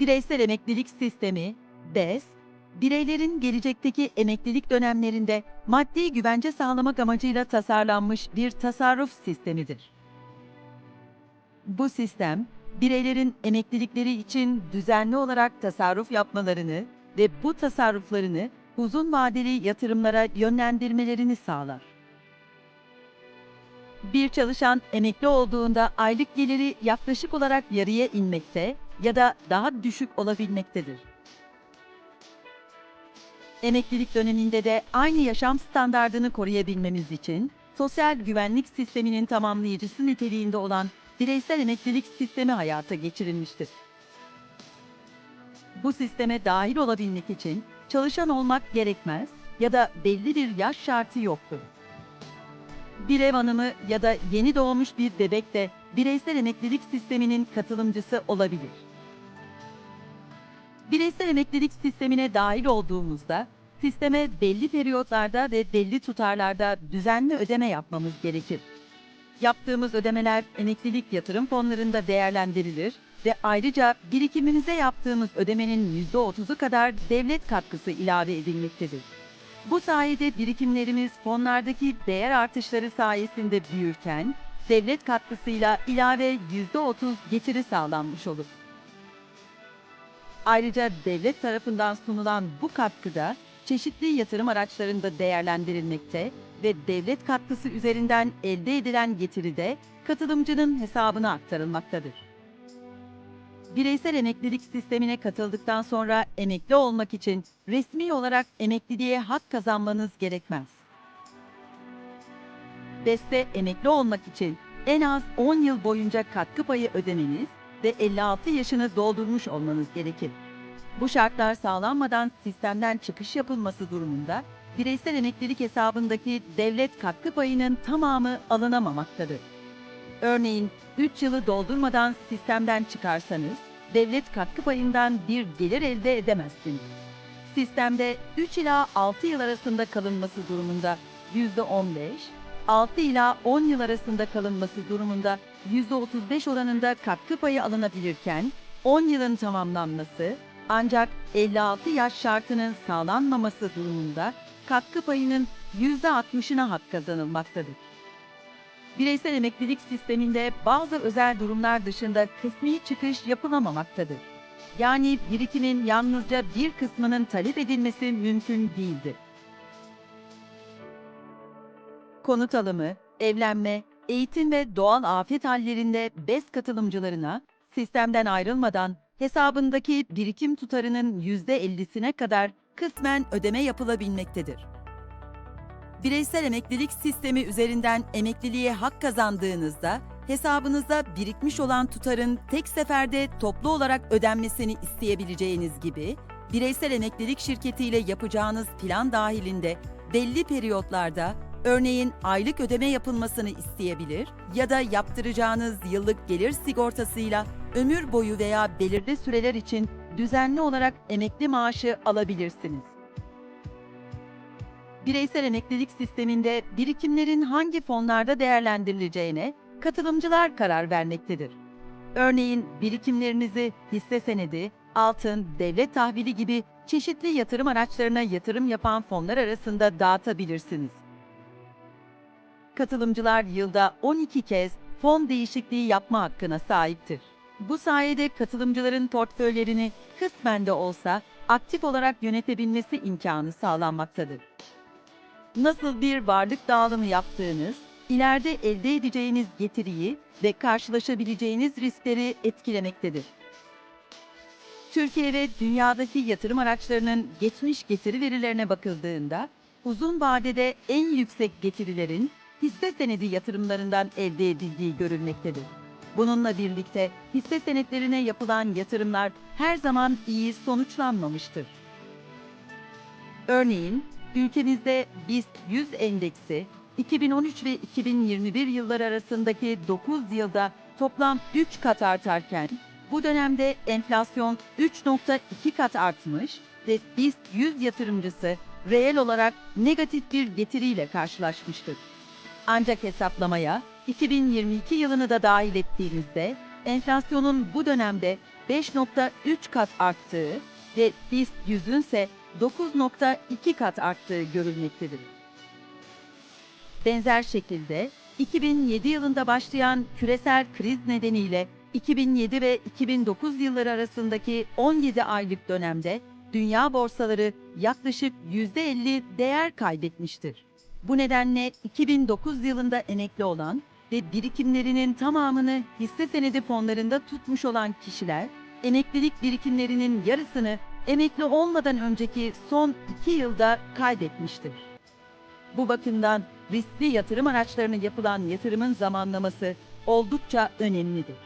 Bireysel Emeklilik Sistemi, BES, bireylerin gelecekteki emeklilik dönemlerinde maddi güvence sağlamak amacıyla tasarlanmış bir tasarruf sistemidir. Bu sistem, bireylerin emeklilikleri için düzenli olarak tasarruf yapmalarını ve bu tasarruflarını uzun vadeli yatırımlara yönlendirmelerini sağlar. Bir çalışan emekli olduğunda aylık geliri yaklaşık olarak yarıya inmekte ya da daha düşük olabilmektedir. Emeklilik döneminde de aynı yaşam standardını koruyabilmemiz için sosyal güvenlik sisteminin tamamlayıcısı niteliğinde olan bireysel emeklilik sistemi hayata geçirilmiştir. Bu sisteme dahil olabilmek için çalışan olmak gerekmez ya da belli bir yaş şartı yoktur. Bir ev hanımı ya da yeni doğmuş bir bebek de bireysel emeklilik sisteminin katılımcısı olabilir. Bireysel emeklilik sistemine dahil olduğumuzda sisteme belli periyotlarda ve belli tutarlarda düzenli ödeme yapmamız gerekir. Yaptığımız ödemeler emeklilik yatırım fonlarında değerlendirilir ve ayrıca birikimimize yaptığımız ödemenin %30'u kadar devlet katkısı ilave edilmektedir. Bu sayede birikimlerimiz fonlardaki değer artışları sayesinde büyürken, devlet katkısıyla ilave %30 getiri sağlanmış olur. Ayrıca devlet tarafından sunulan bu katkıda çeşitli yatırım araçlarında değerlendirilmekte ve devlet katkısı üzerinden elde edilen getiri de katılımcının hesabına aktarılmaktadır. Bireysel emeklilik sistemine katıldıktan sonra emekli olmak için resmi olarak emekliliğe hak kazanmanız gerekmez. BES'te emekli olmak için en az 10 yıl boyunca katkı payı ödemeniz ve 56 yaşını doldurmuş olmanız gerekir. Bu şartlar sağlanmadan sistemden çıkış yapılması durumunda bireysel emeklilik hesabındaki devlet katkı payının tamamı alınamamaktadır. Örneğin 3 yılı doldurmadan sistemden çıkarsanız devlet katkı payından bir gelir elde edemezsiniz. Sistemde 3 ila 6 yıl arasında kalınması durumunda %15, 6 ila 10 yıl arasında kalınması durumunda %35 oranında katkı payı alınabilirken 10 yılın tamamlanması ancak 56 yaş şartının sağlanmaması durumunda katkı payının %60'ına hak kazanılmaktadır. Bireysel emeklilik sisteminde bazı özel durumlar dışında kısmi çıkış yapılamamaktadır. Yani birikimin yalnızca bir kısmının talep edilmesi mümkün değildir. Konut alımı, evlenme, eğitim ve doğal afet hallerinde BES katılımcılarına sistemden ayrılmadan hesabındaki birikim tutarının %50'sine kadar kısmen ödeme yapılabilmektedir. Bireysel emeklilik sistemi üzerinden emekliliğe hak kazandığınızda hesabınızda birikmiş olan tutarın tek seferde toplu olarak ödenmesini isteyebileceğiniz gibi bireysel emeklilik şirketiyle yapacağınız plan dahilinde belli periyotlarda örneğin aylık ödeme yapılmasını isteyebilir ya da yaptıracağınız yıllık gelir sigortasıyla ömür boyu veya belirli süreler için düzenli olarak emekli maaşı alabilirsiniz. Bireysel emeklilik sisteminde birikimlerin hangi fonlarda değerlendirileceğine katılımcılar karar vermektedir. Örneğin birikimlerinizi hisse senedi, altın, devlet tahvili gibi çeşitli yatırım araçlarına yatırım yapan fonlar arasında dağıtabilirsiniz. Katılımcılar yılda 12 kez fon değişikliği yapma hakkına sahiptir. Bu sayede katılımcıların portföylerini kısmen de olsa aktif olarak yönetebilmesi imkanı sağlanmaktadır. Nasıl bir varlık dağılımı yaptığınız, ileride elde edeceğiniz getiriyi ve karşılaşabileceğiniz riskleri etkilemektedir. Türkiye ve dünyadaki yatırım araçlarının geçmiş getiri verilerine bakıldığında, uzun vadede en yüksek getirilerin hisse senedi yatırımlarından elde edildiği görülmektedir. Bununla birlikte hisse senetlerine yapılan yatırımlar her zaman iyi sonuçlanmamıştır. Örneğin ülkemizde BIST 100 endeksi 2013 ve 2021 yılları arasındaki 9 yılda toplam 3 kat artarken bu dönemde enflasyon 3.2 kat artmış ve BIST 100 yatırımcısı reel olarak negatif bir getiriyle karşılaşmıştır. Ancak hesaplamaya 2022 yılını da dahil ettiğimizde enflasyonun bu dönemde 5.3 kat arttığı ve BIST 100'ün ise 9.2 kat arttığı görülmektedir. Benzer şekilde 2007 yılında başlayan küresel kriz nedeniyle 2007 ve 2009 yılları arasındaki 17 aylık dönemde dünya borsaları yaklaşık %50 değer kaybetmiştir. Bu nedenle 2009 yılında emekli olan ve birikimlerinin tamamını hisse senedi fonlarında tutmuş olan kişiler, emeklilik birikimlerinin yarısını emekli olmadan önceki son 2 yılda kaybetmiştir. Bu bakımdan riskli yatırım araçlarına yapılan yatırımın zamanlaması oldukça önemlidir.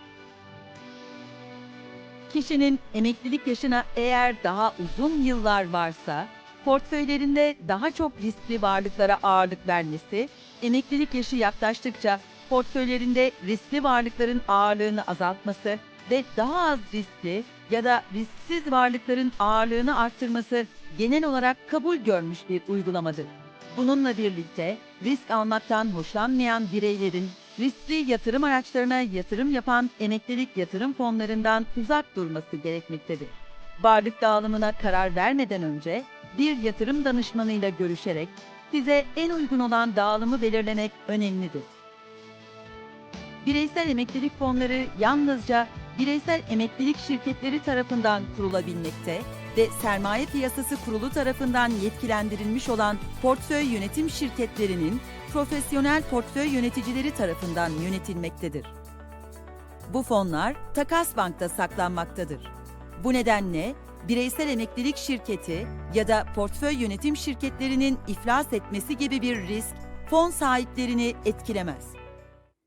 Kişinin emeklilik yaşına eğer daha uzun yıllar varsa, portföylerinde daha çok riskli varlıklara ağırlık vermesi, emeklilik yaşı yaklaştıkça portföylerinde riskli varlıkların ağırlığını azaltması ve daha az riskli ya da risksiz varlıkların ağırlığını arttırması genel olarak kabul görmüş bir uygulamadır. Bununla birlikte risk almaktan hoşlanmayan bireylerin riskli yatırım araçlarına yatırım yapan emeklilik yatırım fonlarından uzak durması gerekmektedir. Varlık dağılımına karar vermeden önce bir yatırım danışmanıyla görüşerek size en uygun olan dağılımı belirlemek önemlidir. Bireysel emeklilik fonları yalnızca bireysel emeklilik şirketleri tarafından kurulabilmekte ve sermaye piyasası kurulu tarafından yetkilendirilmiş olan portföy yönetim şirketlerinin profesyonel portföy yöneticileri tarafından yönetilmektedir. Bu fonlar Takas Bank'ta saklanmaktadır. Bu nedenle bireysel emeklilik şirketi ya da portföy yönetim şirketlerinin iflas etmesi gibi bir risk fon sahiplerini etkilemez.